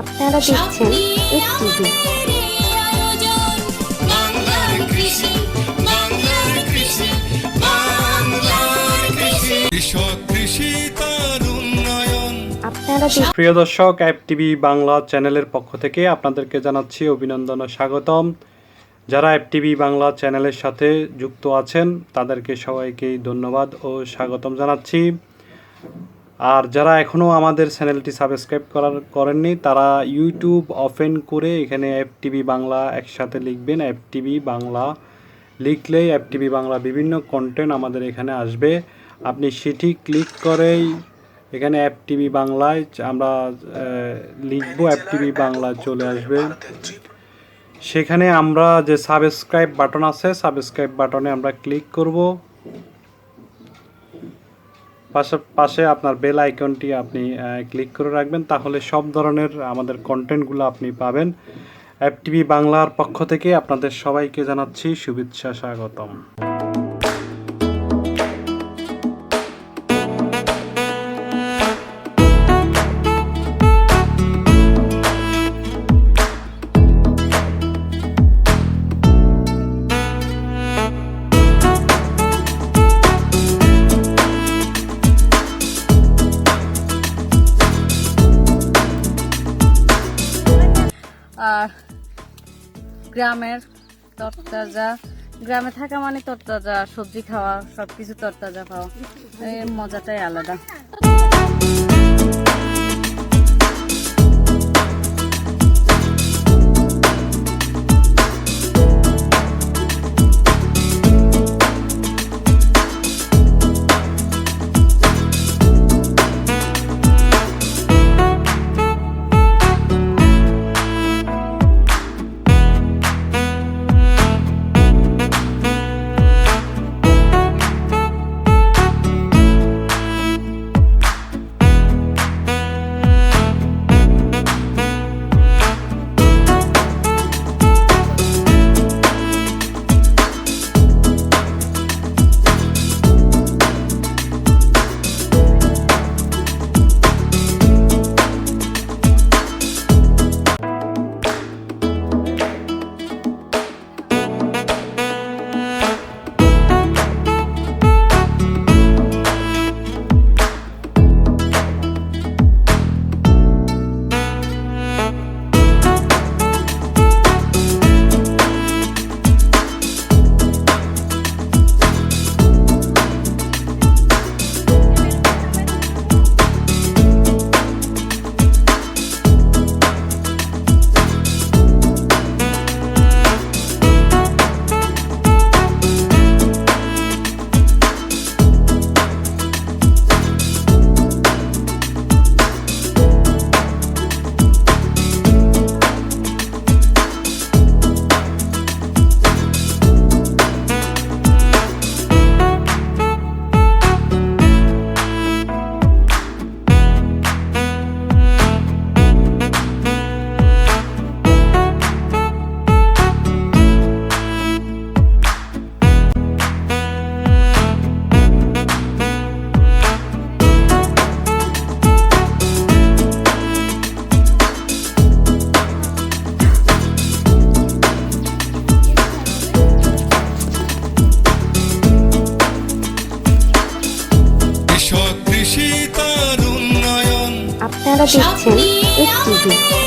আপনারা দেখছেন S TV বাংলার কৃষি বাংলার প্রিয় দর্শক অ্যাপ টিভি বাংলা চ্যানেলের পক্ষ থেকে আপনাদেরকে জানাচ্ছি অভিনন্দন ও স্বাগতম। যারা অ্যাপ টিভি বাংলা চ্যানেলের সাথে যুক্ত আছেন, তাদেরকে সবাইকেই ধন্যবাদ ও স্বাগতম জানাচ্ছি। আর যারা এখনও আমাদের চ্যানেলটি সাবস্ক্রাইব করার, করেননি, তারা ইউটিউব ওপেন করে এখানে অ্যাপ টিভি বাংলা একসাথে লিখবেন। অ্যাপ টিভি বাংলা লিখলেই অ্যাপ টিভি বাংলা বিভিন্ন কন্টেন্ট আমাদের এখানে আসবে। আপনি সেটি ক্লিক করেই এখানে অ্যাপ টিভি বাংলায় আমরা লিখব অ্যাপ টিভি বাংলা চলে আসবে। সেখানে আমরা যে সাবস্ক্রাইব বাটন আছে সাবস্ক্রাইব বাটনে আমরা ক্লিক করব। পাশে পাশে আপনার বেল আইকনটি আপনি ক্লিক করে রাখবেন, তাহলে সব ধরনের আমাদের কন্টেন্টগুলো আপনি পাবেন। অ্যাপ টিভি বাংলার পক্ষ থেকে আপনাদের সবাইকে জানাচ্ছি শুভেচ্ছা স্বাগতম। গ্রামের তরতাজা গ্রামে থাকা মানে তরতাজা সবজি খাওয়া সবকিছু তরতাজা খাওয়া। এই মজাটাই আলাদা। তার উন্নয়ন আপনারা দেখছেন এস টিভি